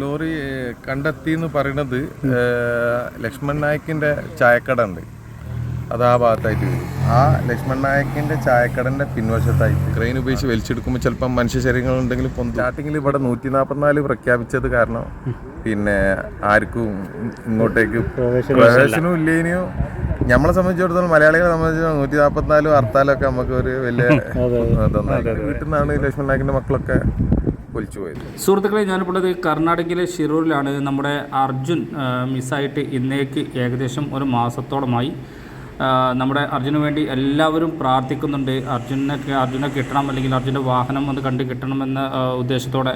Lorry കണ്ടെത്തി എന്ന് പറയുന്നത് ലക്ഷ്മൺ നായക്കിന്റെ ചായക്കട ഉണ്ട് അത് ആ ഭാഗത്തായിട്ട് വരും. ആ ലക്ഷ്മൺ നായക്കിന്റെ ചായക്കടന്റെ പിൻവശത്തായിട്ട്. ക്രെയിൻ ഉപയോഗിച്ച് വലിച്ചെടുക്കുമ്പോൾ ചിലപ്പോൾ മനുഷ്യ ശരീരങ്ങൾ ഉണ്ടെങ്കിൽ സ്റ്റാർട്ടിങ്ങിൽ ഇവിടെ നൂറ്റി നാൽപ്പത്തിനാല് പ്രഖ്യാപിച്ചത് കാരണം പിന്നെ ആർക്കും ഇങ്ങോട്ടേക്ക് പ്രവേശനം ഇല്ലേനോ നമ്മളെ സംബന്ധിച്ചിടത്തോളം മലയാളികളെ സംബന്ധിച്ചിടത്തോളം നൂറ്റി നാൽപ്പത്തിനാലും ഹർത്താലും ഒക്കെ നമുക്ക് ഒരു വലിയ ഇതൊന്നായി. വീട്ടിൽ നിന്നാണ് ലക്ഷ്മൺ നായക്കിന്റെ മക്കളൊക്കെ ഒലിച്ചു പോയത്. സുഹൃത്തുക്കളെ ഞാനിപ്പോൾ കർണാടകയിലെ ഷിറൂരിലാണ് നമ്മുടെ അർജുൻ മിസ്സായിട്ട് ഇന്നേക്ക് ഏകദേശം ഒരു മാസത്തോളമായി. നമ്മുടെ അർജുന് വേണ്ടി എല്ലാവരും പ്രാർത്ഥിക്കുന്നുണ്ട്. അർജുനെ അർജുനെ കിട്ടണം അല്ലെങ്കിൽ അർജുന്റെ വാഹനം ഒന്ന് കണ്ട് കിട്ടണമെന്ന ഉദ്ദേശത്തോടെ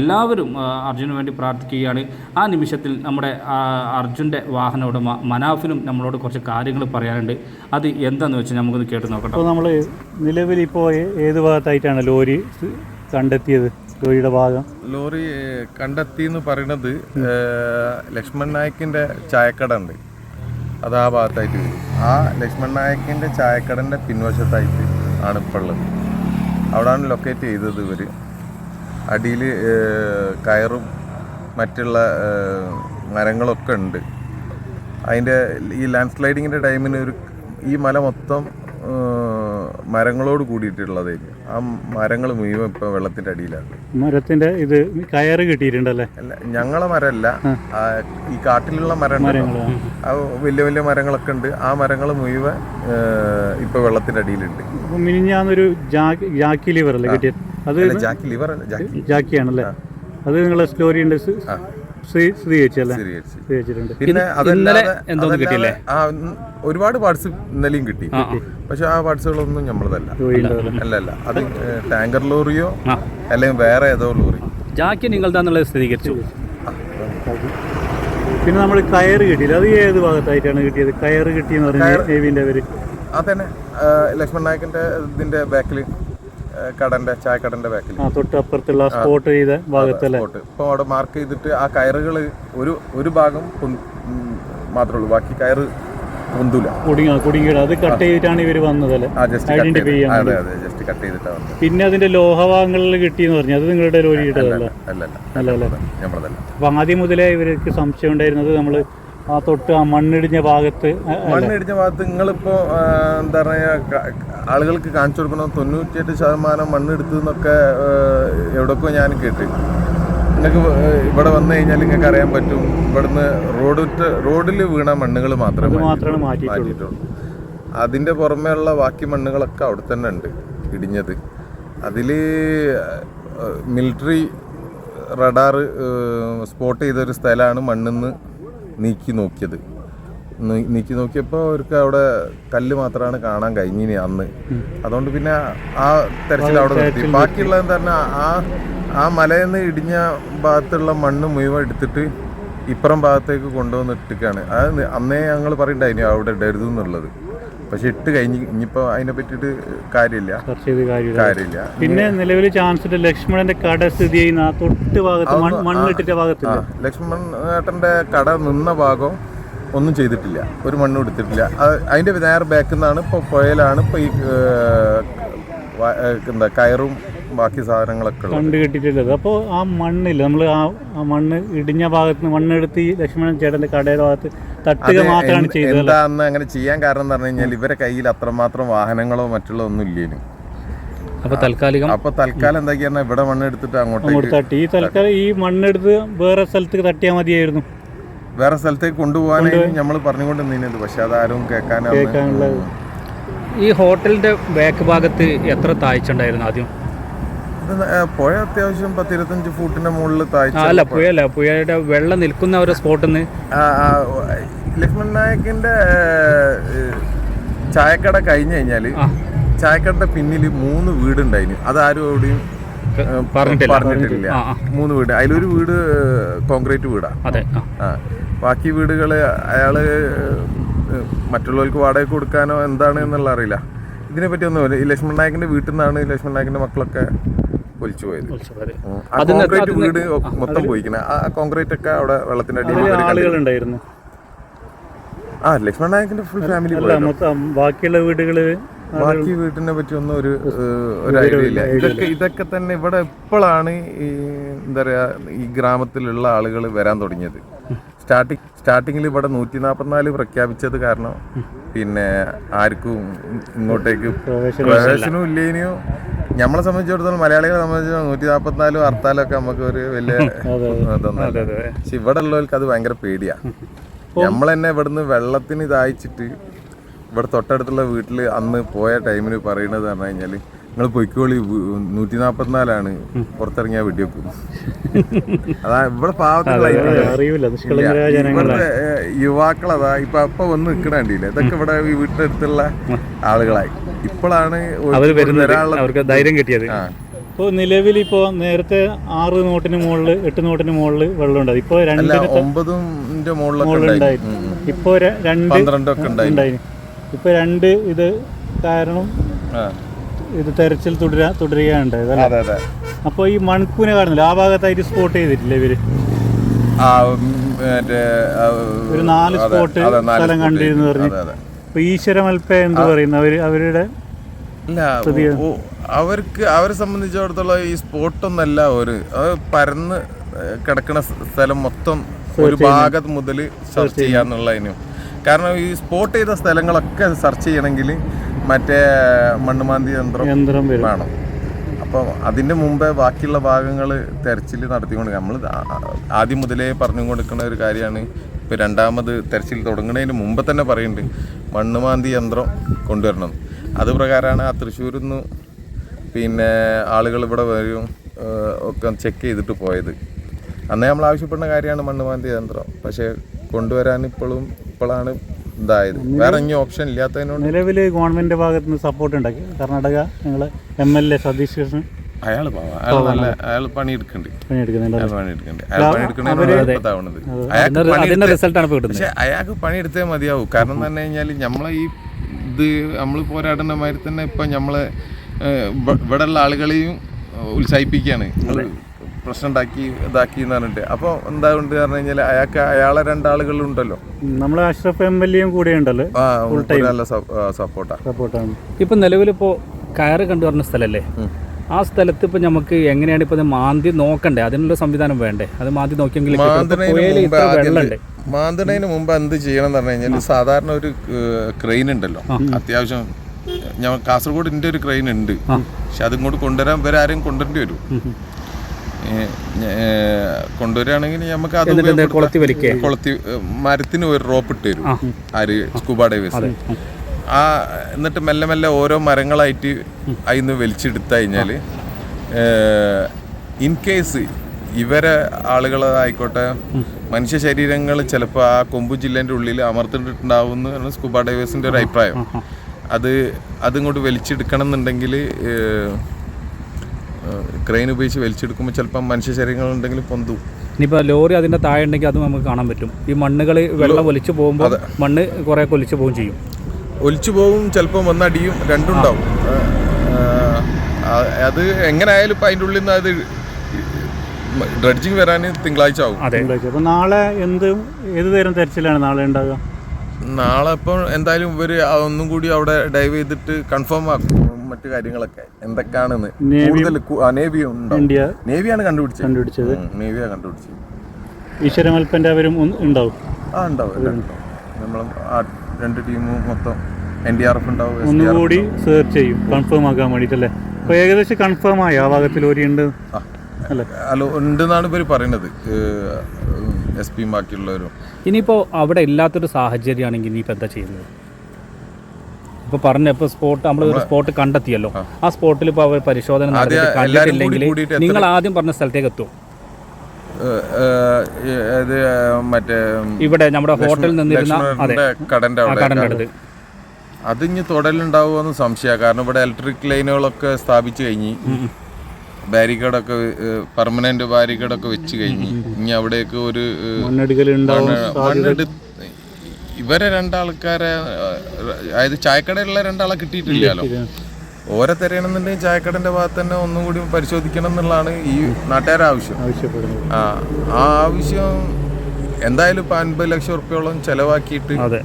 എല്ലാവരും അർജുന് വേണ്ടി പ്രാർത്ഥിക്കുകയാണ്. ആ നിമിഷത്തിൽ നമ്മുടെ അർജുന്റെ വാഹന ഉടമ മനാഫിനും നമ്മളോട് കുറച്ച് കാര്യങ്ങൾ പറയാനുണ്ട്. അത് എന്താണെന്ന് വെച്ചാൽ നമുക്കൊന്ന് കേട്ട് നോക്കട്ടെ. അപ്പോൾ നമ്മൾ നിലവിൽ ഇപ്പോൾ ഏത് ഭാഗത്തായിട്ടാണ് ലോറി കണ്ടെത്തിയത്? ലോറിയുടെ ഭാഗം. ലോറി കണ്ടെത്തി എന്ന് പറയുന്നത് ലക്ഷ്മൺ നായക്കിന്റെ ചായക്കട ഉണ്ട് അത് ആ ഭാഗത്തായിട്ട് വരും. ആ ലക്ഷ്മൺ നായക്കിന്റെ ചായക്കടന്റെ പിൻവശത്തായിട്ട് ആണ് ഇപ്പോൾ ഉള്ളത് അവിടാണ് ലൊക്കേറ്റ് ചെയ്തത് ഇവർ അടിയിൽ കയറും മറ്റുള്ള മരങ്ങളൊക്കെ ഉണ്ട്. അതിന്റെ ഈ ലാൻഡ് സ്ലൈഡിങ്ങിന്റെ ടൈമിന് ഒരു ഈ മല മൊത്തം മരങ്ങളോട് കൂടിയിട്ടുള്ളതായിരിക്കും ആ മരങ്ങൾ മുഴുവൻ ഇപ്പോൾ വെള്ളത്തിന്റെ അടിയിലാണ്. മരത്തിന്റെ ഇത് കയറ് കിട്ടിയിട്ടുണ്ടല്ലേ? അല്ല ഞങ്ങളെ മരമല്ല. ഈ കാട്ടിലുള്ള മരങ്ങൾ വലിയ വലിയ മരങ്ങളൊക്കെ ഉണ്ട്. ആ മരങ്ങൾ മുഴുവൻ ഇപ്പൊ വെള്ളത്തിന്റെ അടിയിലുണ്ട്. മിനിഞ്ഞാന്നൊരു ജാക്കി ലിവർ അല്ലേ കിട്ടിയത്? അത് ജാക്കി ലിവർ ജാക്കിയാണല്ലേ? അത് നിങ്ങളെ സ്റ്റോറി സ്ഥിരീകരിച്ചിട്ടുണ്ട് പിന്നെ അതല്ലാതെ ഒരുപാട് പാർട്സ് ഇന്നലെയും കിട്ടി. പക്ഷെ ആ പാർട്സുകളൊന്നും നമ്മളതല്ല അല്ല അല്ല. അത് ടാങ്കർ ലോറിയോ അല്ലെങ്കിൽ വേറെ ഏതോ ലോറി. ജാക്കി നിങ്ങളുടെന്നുള്ളത് സ്ഥിരീകരിച്ചു. പിന്നെ നമ്മൾ കയർ കിട്ടിയില്ല. അത് ഏത് ഭാഗത്തായിട്ടാണ് കിട്ടിയത്? കയർ കിട്ടിയെന്ന് പറഞ്ഞാൽ പേര്. അതന്നെ ലക്ഷ്മൺ നായകന്റെ ഇതിന്റെ ബാക്കിൽ കടന്റെ ചായക്കടന്റെ ബാക്കിൽ തൊട്ടപ്പുറത്തുള്ള സ്പോട്ട് ചെയ്ത ഭാഗത്തല്ലേ ഇപ്പോൾ അവിടെ മാർക്ക് ചെയ്തിട്ട് ആ കയറുകൾ ഒരു ഒരു ഭാഗം മാത്രമേ ഉള്ളൂ. ബാക്കി കയറ് പൊന്തൂല. കുടുങ്ങ കുടുങ്ങിയിട. അത് കട്ട് ചെയ്തിട്ടാണ് ഇവർ വന്നതല്ലേ ഐഡന്റിഫൈ ചെയ്യാൻ അതെ അതെ ജസ്റ്റ് കട്ട് ചെയ്തിട്ടാണ് വന്നത്. പിന്നെ അതിന്റെ ലോഹഭാഗങ്ങളിൽ കിട്ടിയെന്ന് പറഞ്ഞു. അത് നിങ്ങളുടെ ലോറി കിട്ടതല്ല അല്ല അല്ല അല്ല. അല്ല അപ്പൊ ആദ്യം മുതലേ ഇവർക്ക് സംശയം ഉണ്ടായിരുന്നത് നമ്മൾ ആ തൊട്ട് ആ മണ്ണിടിഞ്ഞ ഭാഗത്ത്. മണ്ണിടിഞ്ഞ ഭാഗത്ത് നിങ്ങളിപ്പോ എന്താ പറയുക ആളുകൾക്ക് കാണിച്ചു കൊടുക്കണം? തൊണ്ണൂറ്റിയെട്ട് ശതമാനം മണ്ണെടുത്തു എന്നൊക്കെ എവിടൊക്കെ ഞാൻ കേട്ട്. നിങ്ങൾക്ക് ഇവിടെ വന്നു കഴിഞ്ഞാൽ നിങ്ങൾക്ക് അറിയാൻ പറ്റും. ഇവിടുന്ന് റോഡ് റോഡിൽ വീണ മണ്ണുകൾ മാത്രമേ മാറ്റിയിട്ടുള്ളൂ. മാറ്റിയിട്ടുള്ളൂ. അതിന്റെ പുറമേ ഉള്ള ബാക്കി മണ്ണുകളൊക്കെ അവിടെ തന്നെ ഉണ്ട് ഇടിഞ്ഞത്. അതിൽ മിലിറ്ററി റഡാർ സ്പോട്ട് ചെയ്തൊരു സ്ഥലമാണ് മണ്ണിന്ന് നീക്കി നോക്കിയത്. നീക്കി നോക്കിയപ്പോൾ അവർക്ക് അവിടെ കല്ല് മാത്രമാണ് കാണാൻ കഴിഞ്ഞിനി അന്ന്. അതുകൊണ്ട് പിന്നെ ആ തെരച്ചിൽ അവിടെ നിർത്തി. ബാക്കിയുള്ളത് തന്നെ ആ ആ മലയിൽ നിന്ന് ഇടിഞ്ഞ ഭാഗത്തുള്ള മണ്ണ് മുഴുവൻ എടുത്തിട്ട് ഇപ്പുറം ഭാഗത്തേക്ക് കൊണ്ടുവന്ന് ഇട്ടിക്കാണ് അത് അന്നേ ഞങ്ങൾ പറയണ്ടായിരുന്നു അവിടെ ഇടരുത് എന്നുള്ളത്. പക്ഷെ ഇട്ട് കഴിഞ്ഞ് ഇനിയിപ്പോ അതിനെ പറ്റിയിട്ട് കാര്യമില്ല. ചർച്ച ചെയ്ത് കാര്യമില്ല. കാര്യമില്ല. പിന്നെ നിലവിൽ ചാൻസ് ലക്ഷ്മണന്റെ കട സ്ഥിതി ചെയ്യുന്ന ആ തൊട്ട് ഭാഗത്ത് മണ്ണ് മണ്ണിട്ടിട്ട ആ ഭാഗത്തില്ല? ലക്ഷ്മൺ ഏട്ടന്റെ കട നിന്ന ഭാഗം ഒന്നും ചെയ്തിട്ടില്ല. ഒരു മണ്ണും എടുത്തിട്ടില്ല. അതിന്റെ നേരെ ബാക്കിൽ നിന്നാണ് ഇപ്പോൾ പുഴയിലാണ് ഇപ്പോൾ ഈ ഏർ, വ- ഏർ, എന്താ കയറും ബാക്കി സാധനങ്ങളൊക്കെ ഉള്ളത്. കണ്ട് കിട്ടിയിട്ടുള്ളത്. അപ്പോൾ ആ മണ്ണില്ല? നമ്മൾ ആ ആ മണ്ണ് ഇടിഞ്ഞ ഭാഗത്ത് നിന്ന് മണ്ണെടുത്ത് ഈ ലക്ഷ്മണൻ ചേട്ടന്റെ കടയുടെ ഭാഗത്ത് തട്ടുക മാത്രമാണ് എന്ത് ചെയ്തത് എന്താ അങ്ങനെ ചെയ്യാൻ കാരണം എന്ന് പറഞ്ഞു കഴിഞ്ഞാൽ ഇവരെ കയ്യിൽ അത്രമാത്രം വാഹനങ്ങളോ മറ്റുള്ള ഒന്നും ഇല്ലേനു. അപ്പൊ തൽക്കാലികം അപ്പൊ തൽക്കാലം എന്താക്കിയാ ഇവിടെ മണ്ണ് എടുത്തിട്ട് അങ്ങോട്ടേക്ക് അങ്ങോട്ട് തട്ടി. ഈ തൽക്കാലം ഈ മണ്ണെടുത്ത് വേറെ സ്ഥലത്ത് തട്ടിയാൽ മതിയായിരുന്നു. വേറെ സ്ഥലത്തേക്ക് കൊണ്ടുപോകാനായി നമ്മൾ പറഞ്ഞുകൊണ്ട് നിന്നത് പക്ഷെ അതാരും കേൾക്കാനോ കേൾക്കാനുള്ളത് ഈ ഹോട്ടലിന്റെ ബാക്ക് ഭാഗത്ത് എത്ര താഴ്ച ഉണ്ടായിരുന്നു ആദ്യം? പുഴ അത്യാവശ്യം പത്തിരുപത്തഞ്ച് ഫൂട്ടിന്റെ മുകളിൽ താഴ്ച അല്ല പുഴയല്ല പുഴയുടെ വെള്ളം നിൽക്കുന്ന ഒരു സ്പോട്ടിൽ നിന്ന് ലക്ഷ്മൺ നായകിന്റെ ചായക്കട കഴിഞ്ഞു കഴിഞ്ഞാൽ ചായക്കടയുടെ പിന്നിൽ മൂന്ന് വീടുണ്ടായിന്. അതാരും എവിടെയും പറഞ്ഞിട്ടില്ല. മൂന്ന് വീട്. അതിലൊരു വീട് കോൺക്രീറ്റ് വീടാ. അതെ ബാക്കി വീടുകൾ അയാൾ മറ്റുള്ളവർക്ക് വാടക കൊടുക്കാനോ എന്താണ് എന്നുള്ള അറിയില്ല. ഇതിനെപ്പറ്റി ഒന്നും ഈ ലക്ഷ്മൺ നായകിന്റെ വീട്ടിൽ നിന്നാണ് ലക്ഷ്മൺ നായകിന്റെ മക്കളൊക്കെ ഒലിച്ചു പോയത്. കോൺക്രീറ്റ് വീട് മൊത്തം പോയിക്കണേ. ആ കോൺക്രീറ്റ് ഒക്കെ അവിടെ വെള്ളത്തിന്റെ അടിയിൽ. ആളുകളുണ്ടായിരുന്നു. ആ നായകിന്റെ ഫുൾ ഫാമിലി ബാക്കിയുള്ള വീടുകൾ ബാക്കി വീട്ടിനെ പറ്റി ഒന്നും ഒരു ഒരു ഐഡിയ ഇല്ല. ഇതൊക്കെ ഇതൊക്കെ തന്നെ ഇവിടെ ഇപ്പോഴാണ് ഈ എന്താ പറയാ ഈ ഗ്രാമത്തിലുള്ള ആളുകൾ വരാൻ തുടങ്ങിയത്? സ്റ്റാർട്ടിങ് സ്റ്റാർട്ടിങ്ങിൽ ഇവിടെ നൂറ്റി നാൽപ്പത്തിനാല് പ്രഖ്യാപിച്ചത് കാരണം പിന്നെ ആർക്കും ഇങ്ങോട്ടേക്ക് പ്രവേശനവും ഇല്ലേനിയോ? നമ്മളെ സംബന്ധിച്ചിടത്തോളം മലയാളികളെ സംബന്ധിച്ചിടത്തോളം നൂറ്റി നാൽപ്പത്തിനാലും ഹർത്താലും ഒക്കെ നമുക്ക് ഒരു വലിയ പക്ഷെ ഇവിടെ ഉള്ളവർക്ക് അത് ഭയങ്കര പേടിയാ. നമ്മൾ തന്നെ ഇവിടുന്ന് വെള്ളത്തിന് ഇതായിച്ചിട്ട് ഇവിടെ തൊട്ടടുത്തുള്ള വീട്ടിൽ അന്ന് പോയ ടൈമിന് പറയുന്നത് പറഞ്ഞു കഴിഞ്ഞാൽ നിങ്ങൾ പൊയ്ക്കോളി നൂറ്റി നാപ്പത്തിനാലാണ് പുറത്തിറങ്ങിയ വെടിവെക്കും അതാ ഇവിടെ പാവത്തിലുള്ള ഇവിടുത്തെ യുവാക്കളതാ ഇപ്പൊ അപ്പൊ വന്ന് നിൽക്കണ കണ്ടില്ല? ഇതൊക്കെ ഇവിടെ ഈ വീട്ടിനടുത്തുള്ള ആളുകളായി. ഇപ്പോഴാണ് അവർ വരുന്നത്. അവർക്ക് ധൈര്യം കിട്ടിയത്. ഇപ്പോൾ നിലവിൽ ഇപ്പോൾ നേരത്തെ ആറ് നോട്ടിന് മുകളിൽ എട്ട് നോട്ടിന് മുകളിൽ വെള്ളം ഉണ്ടായി. ഇപ്പോൾ ഒമ്പതിന്റെ ഇപ്പോൾ രണ്ട് ഉണ്ടായി. ഇപ്പോൾ രണ്ട് ഇത് കാരണം ആ. ഇത് തെരച്ചിൽ തുടരാ തുടരുകയാണ് ഉണ്ടായത് അതെ അപ്പോൾ ഈ മൺകൂനെ കാണുന്നില്ല ആ ഭാഗത്തായിട്ട് സ്പോട്ട് ചെയ്തിട്ടില്ല ഇവർ? ഒരു നാല് സ്പോട്ട് സ്ഥലം കണ്ടിരുന്നു പറഞ്ഞു. അതെ അതെ. ഇപ്പോൾ ഈശ്വരമൽപ്പ എന്ത് പറയുന്നു? അവർ അവരുടെ അല്ല അവർക്ക് അവരെ സംബന്ധിച്ചിടത്തോളം ഈ സ്പോട്ടൊന്നല്ല ഒരു പരന്ന് കിടക്കുന്ന സ്ഥലം മൊത്തം ഒരു ഭാഗത്ത് മുതൽ സെർച്ച് ചെയ്യാന്നുള്ളതിനും. കാരണം ഈ സ്പോട്ട് ചെയ്ത സ്ഥലങ്ങളൊക്കെ സെർച്ച് ചെയ്യണമെങ്കിൽ മറ്റേ മണ്ണുമാന്തി യന്ത്രം വേണം. അപ്പം അതിന്റെ മുമ്പേ ബാക്കിയുള്ള ഭാഗങ്ങൾ തെരച്ചിൽ നടത്തിക്കൊണ്ട് നമ്മൾ ആദ്യം മുതലേ പറഞ്ഞു കൊടുക്കുന്ന ഒരു കാര്യമാണ്. ഇപ്പോൾ രണ്ടാമത് തെരച്ചിൽ തുടങ്ങുന്നതിന് മുമ്പ് തന്നെ പറയുന്നുണ്ട് മണ്ണുമാന്തി യന്ത്രം കൊണ്ടുവരണം. അത് പ്രകാരമാണ് ആ തൃശ്ശൂരിൽ നിന്ന് പിന്നെ ആളുകൾ ഇവിടെ വരും ഒക്കെ ചെക്ക് ചെയ്തിട്ട് പോയത്. അന്നേ നമ്മൾ ആവശ്യപ്പെടുന്ന കാര്യമാണ് മണ്ണുമാന്തി യന്ത്രം. പക്ഷേ കൊണ്ടുവരാൻ ഇപ്പോഴും ഇപ്പോഴാണ് ഇതായത്. വേറെ ഇനി ഓപ്ഷൻ ഇല്ലാത്തതിനോട് നിലവിൽ ഗവൺമെന്റ് ഭാഗത്തുനിന്ന് സപ്പോർട്ട് ഉണ്ടാക്കി. കർണാടക ഞങ്ങൾ M L A Satheesh Krishnan അയാൾ അയാൾ നല്ല അയാൾ പണിയെടുക്കുന്നുണ്ട് പണിയെടുക്കുന്നുണ്ട് അയാൾ ഇപ്പത്താവണത് അയാൾക്ക് പക്ഷെ അയാൾക്ക് പണിയെടുത്തേ മതിയാവും. കാരണം എന്ന് പറഞ്ഞു കഴിഞ്ഞാൽ നമ്മളെ ഈ ഇത് നമ്മൾ പോരാടുന്ന മാതിരി തന്നെ ഇപ്പൊ നമ്മളെ ഇവിടെ ഉള്ള ആളുകളെയും ഉത്സാഹിപ്പിക്കാണ്. ഉത്സാഹിപ്പിക്കുകയാണ് പ്രശ്നം ഉണ്ടാക്കി ഇതാക്കി എന്ന് പറഞ്ഞിട്ട്. അപ്പോൾ എന്താ ഉണ്ട് പറഞ്ഞു കഴിഞ്ഞാൽ അയാൾക്ക് അയാളെ രണ്ടാളുകളുണ്ടല്ലോ നമ്മളെ അഷ്റഫ് എം എൽ എയും കൂടെ ഉണ്ടല്ലോ. നല്ല സപ്പോർട്ടാണ് സപ്പോർട്ടാണ് ഇപ്പം നിലവിലിപ്പോൾ കയറ് കണ്ടു പറഞ്ഞ സ്ഥലമല്ലേ ആ സ്ഥലത്ത് ഇപ്പം നമുക്ക് എങ്ങനെയാണ് ഇപ്പം മാന്തി നോക്കണ്ടേ? അതിനുള്ള സംവിധാനം വേണ്ടേ? അത് മാന്തി നോക്കിയെങ്കിൽ വെള്ളമുണ്ട്. മാന്തണതിന് മുമ്പ് എന്ത് ചെയ്യണം എന്ന് പറഞ്ഞു കഴിഞ്ഞാൽ സാധാരണ ഒരു ക്രെയിൻ ഉണ്ടല്ലോ. അത്യാവശ്യം ഞാൻ കാസർഗോഡ് എന്റെ ഒരു ക്രെയിൻ ഉണ്ട്. പക്ഷെ അതിങ്ങോട്ട് കൊണ്ടുവരാൻ ഇവരെ ആരെയും കൊണ്ടുവരേണ്ടി വരും. കൊണ്ടുവരാണെങ്കിൽ കൊണ്ടുവരികയാണെങ്കിൽ നമുക്ക് അത്. കൊളുത്തി മരത്തിന് ഒരു റോപ്പ് ഇട്ട് തരും. ആര് സ്കൂബ ഡൈവേഴ്സ് ആ എന്നിട്ട് മെല്ലെ മെല്ലെ ഓരോ മരങ്ങളായിട്ട് അതിന്ന് വലിച്ചെടുത്തു കഴിഞ്ഞാൽ ഇൻ കേസ് ഇവരെ ആളുകളായിക്കോട്ടെ മനുഷ്യ ശരീരങ്ങൾ ചിലപ്പോൾ ആ കൊമ്പു ജില്ലേന്റെ ഉള്ളിൽ അമർത്തിട്ടുണ്ടാവും എന്നാണ് സ്കൂബ ഡൈവേഴ്സിന്റെ ഒരു അഭിപ്രായം. അത് അതിങ്ങോട്ട് വലിച്ചെടുക്കണം എന്നുണ്ടെങ്കിൽ ക്രെയിൻ ഉപയോഗിച്ച് വലിച്ചെടുക്കുമ്പോൾ ചിലപ്പോൾ മനുഷ്യ ശരീരങ്ങൾ ഉണ്ടെങ്കിൽ പൊന്തു. ഇനിയിപ്പോൾ ലോറി അതിന്റെ താഴെ ഉണ്ടെങ്കിൽ അത് നമുക്ക് കാണാൻ പറ്റും. ഈ മണ്ണുകൾ വെള്ളം ഒലിച്ചു പോകുമ്പോൾ മണ്ണ് കുറേ ഒലിച്ചു പോവുകയും ചെയ്യും. ഒലിച്ചു പോകും ചിലപ്പം വന്നടിയും രണ്ടും ഉണ്ടാവും അത് എങ്ങനെ ആയാലും ഇപ്പം അതിന്റെ ഉള്ളിൽ നിന്ന് അത് ഡ്രഡ്ജിങ് വരാൻ തിങ്കളാഴ്ച ആവും. അതെ. അപ്പോൾ നാളെ എന്ത് ഏത് തരം തെരച്ചിലാണ് നാളെ ഉണ്ടാകുക നാളെ ഇപ്പോൾ എന്തായാലും ഇവർ ഒന്നും കൂടി അവിടെ ഡൈവ് ചെയ്തിട്ട് കൺഫേം ആക്കും. മറ്റു കാര്യങ്ങളൊക്കെ. എന്തൊക്കെയാണെന്ന്. കൂടുതൽ നേവി നേവിയാണ് കണ്ടുപിടിച്ചത്. കണ്ടുപിടിച്ചത്. നേവിയാണ് കണ്ടുപിടിച്ചത്. ഈശ്വരമൽപ്പന്റെ അവരും ഉണ്ടാവും. ആ ഉണ്ടാവും ആ രണ്ട് ടീമും മൊത്തം എൻ ഡി ആർ എഫ് ഉണ്ടാവും ഒന്നുകൂടി സെർച്ച് ചെയ്യും കൺഫേം ആക്കാൻ വേണ്ടിയിട്ടല്ലേ? അപ്പോൾ ഏകദേശം കൺഫേം ആയി? ആ ഭാഗത്തിൽ ഒരു ഉണ്ട്. അല്ലേ? ഉണ്ടെന്നാണ് ഇവർ പറയുന്നത് എസ് പിയും ബാക്കിയുള്ളവരും. ഇനിയിപ്പോൾ അവിടെ ഇല്ലാത്തൊരു സാഹചര്യമാണെങ്കിൽ ഇനിയിപ്പോൾ എന്താ ചെയ്യുന്നത്? ഇപ്പോൾ പറഞ്ഞ ഇപ്പോൾ സ്പോട്ട് നമ്മൾ ഒരു സ്പോട്ട് കണ്ടെത്തിയല്ലോ. ആ. സ്പോട്ടിൽ ഇപ്പോൾ അവർ പരിശോധന നടത്തി നടത്തിയിട്ട് കണ്ടിട്ടില്ലെങ്കിൽ നിങ്ങൾ ആദ്യം പറഞ്ഞ സ്ഥലത്തേക്ക് എത്തും ഇത് മറ്റേ ഇവിടെ നമ്മുടെ ഹോട്ടലിൽ നിന്നിരുന്ന അതെ. കടന്റെ അവിടെ അത് ഇനി തുടലുണ്ടാവുമെന്ന് സംശയമാണ് കാരണം ഇവിടെ ഇലക്ട്രിക് ലൈനുകളൊക്കെ സ്ഥാപിച്ചു കഴിഞ്ഞ്. ബാരിക്കേഡൊക്കെ പെർമനന്റ് ബാരിക്കേഡൊക്കെ വെച്ച് കഴിഞ്ഞ്. ഇനി അവിടേക്ക് ഒരു ഇവരെ രണ്ടാൾക്കാരെ അതായത് ചായക്കടയിലുള്ള രണ്ടാളെ കിട്ടിയിട്ടില്ലല്ലോ. ഓരോ തിരയണമെന്നുണ്ടെങ്കിൽ ചായക്കടന്റെ ഭാഗത്ത് തന്നെ ഒന്നും കൂടി പരിശോധിക്കണം എന്നുള്ളതാണ് ഈ നാട്ടുകാരുടെ ആവശ്യം. ആവശ്യപ്പെടുന്നത്. ആ ആ ആവശ്യം എന്തായാലും ഇപ്പം അൻപത് ലക്ഷം റുപ്യോളം ചെലവാക്കിയിട്ട് അതെ.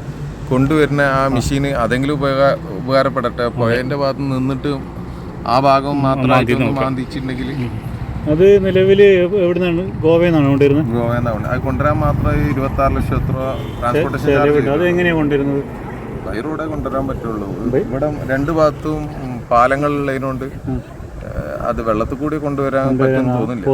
കൊണ്ടുവരുന്ന ആ മെഷീന് അതെങ്കിലും ഉപകാര ഉപകാരപ്പെടട്ടെ. പുഴന്റെ ഭാഗത്ത് നിന്നിട്ട് ആ ഭാഗം മാത്രം മാന്തിച്ചിട്ടുണ്ടെങ്കിൽ അത് നിലവിൽ എവിടുന്നാണ്? നിന്നാണ് ഗോവയിൽ നിന്നാണ് കൊണ്ടുവരുന്നത്. ഗോവന്നാണ് അത് കൊണ്ടുവരാൻ മാത്രം ഇരുപത്തി ആറ് ലക്ഷം എത്ര ട്രാൻസ്പോർട്ടേഷൻ അത് എങ്ങനെയാണ് കൊണ്ടുവരുന്നത്? ബൈ റോഡേ കൊണ്ടുവരാൻ പറ്റുള്ളൂ. ഇവിടെ രണ്ട് ഭാഗത്തും പാലങ്ങളുള്ളതിനോണ്ട് അത് വെള്ളത്തിൽ കൂടി കൊണ്ടുവരാൻ പറ്റും തോന്നില്ല